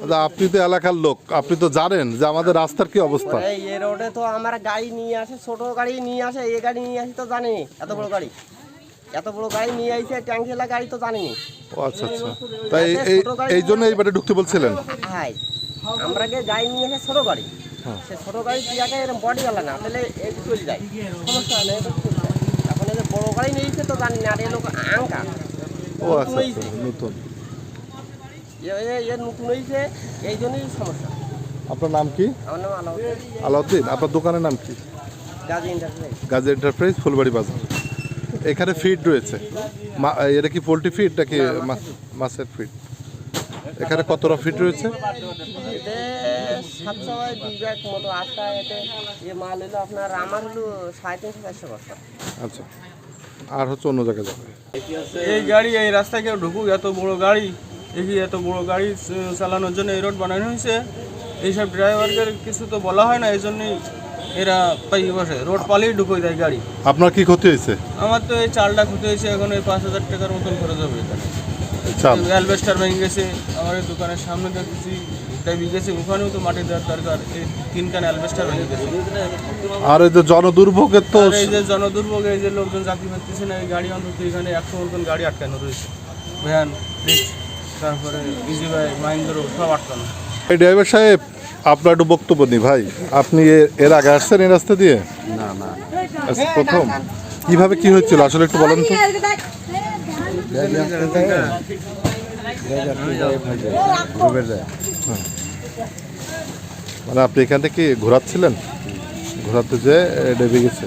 আপনি তো এলাকার লোক আপনি তো জানেন যে আমাদের রাস্তার কি অবস্থা। এই রোডে তো আমার গাড়ি নিয়ে আসে ছোট গাড়ি নিয়ে আসে এই গাড়ি নিয়ে আসি তো জানি এত বড় গাড়ি। এত বড় গাড়ি নিয়ে আইছে ট্যাঙ্কিলা গাড়ি তো জানি। ও আচ্ছা আচ্ছা। তাই এই এই জন্য এইবারে ঢুকতে বলছিলেন? হাই আমরা গে গাড়ি নিয়ে আসে ছোট গাড়ি হ্যাঁ। সে ছোট গাড়ি টিয়াকে এরকম বডি গেল না তাহলে এই চলে যায়। সমস্যা হয় না এটা চলে যায়। এখন এই বড় গাড়ি নিয়েছে তো জানি না আর এই লোক আঙ্কা। ও আচ্ছা আচ্ছা নতুন। এ- এ- এ নতুন হয়েছে এই জন্যই সমস্যা। আপনার নাম কি? আমার নাম আলাউদ্দিন। আলাউদ্দিন আপনার দোকানের নাম কি? Gazi enterprise Gazi enterprise Phulbari Bazar. এখানে ফিড রয়েছে। মা- এটা কি পোলট্রি ফিড নাকি মাছ- মাছের ফিড এখানে কতটা ফিট রয়েছে? আচ্ছা। আর হচ্ছে অন্য জায়গায় যাবে। এই গাড়ি এই রাস্তায় কেউ ঢুকুক এত বড় গাড়ি। দেখি এত বড় গাড়ি চালানোর জন্য এই রোড বানানো হয়েছে। এইসব ড্রাইভারদের কিছু তো বলা হয় না এই জন্যই এরা পাই বসে রোড পালেই ঢুকে দেয় গাড়ি। আপনার কি ক্ষতি হয়েছে? আমার তো এই চালটা ক্ষতি হয়েছে এখন এই পাঁচ হাজার টাকার মতন খরচ হবে এখানে। চাল। অ্যালবেস্টার ভেঙে গেছে আমার এই দোকানের সামনে দেখছি দাবি গেছে ওখানেও তো মাটি দেওয়ার দরকার এই তিনখান অ্যালবেস্টার ভেঙে গেছে। আর এই যে জনদুর্ভোগের তো এই যে জনদুর্ভোগ এই যে লোকজন চাকরি পাচ্ছে না এই গাড়ি অন্তত এখানে একশো মতন গাড়ি আটকানো রয়েছে। ভ্যান তারপরে ইজি বাই মাইন্দ্রো সব আটকানো। এই ড্রাইভার সাহেব আপনার একটু বক্তব্য নি ভাই। আপনি এ- এর আগে আসছেন এই রাস্তা দিয়ে? না না আচ্ছা, প্রথম। কীভাবে কি হচ্ছিল আসলে একটু বলেন তো। মানে আপনি এখান থেকে ঘোরাচ্ছিলেন? ঘোরাতে যে ডেবে গেছে।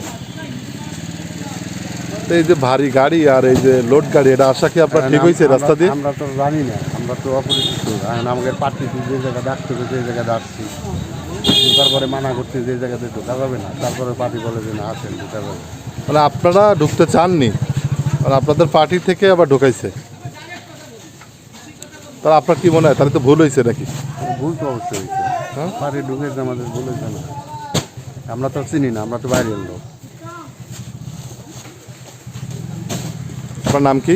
তো এই যে ভারী গাড়ি আর এই যে লোড গাড়ি এটা আসা কি আপনার ঠিক হয়েছে রাস্তা দিয়ে? আমরা তো জানি না আমরা তো অপরিচিত। এখন আমাদের পার্টি যে জায়গায় ডাকতে হবে সেই জায়গায় ডাকছি। ঢোকার পরে মানা করছে যে জায়গাতে ঢোকা যাবে না। তারপরে পার্টি বলে যে না আসেন ঢোকা যাবে। মানে আপনারা ঢুকতে চাননি মানে আপনাদের পার্টি থেকে আবার ঢোকাইছে। তাহলে আপনার কি মনে হয়? তাহলে তো ভুল হয়েছে নাকি? ভুল তো অবশ্যই হয়েছে হ্যাঁ? পার্টি ঢুকেছে আমাদের ভুল হয়েছে না। আমরা তো চিনি না আমরা তো বাইরের লোক। আপনার নাম কি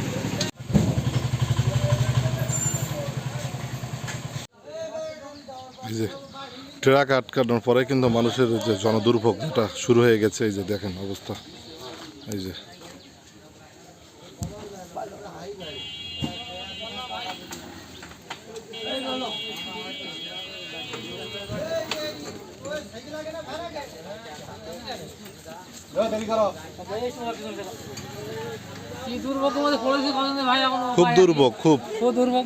ট্রাক আটকানোর পরে কিন্তু মানুষের যে জনদুর্ভোগ যেটা শুরু হয়ে গেছে এই যে দেখেন অবস্থা। এই যে। খুব দুর্ভোগ খুব। খুব দুর্ভোগ।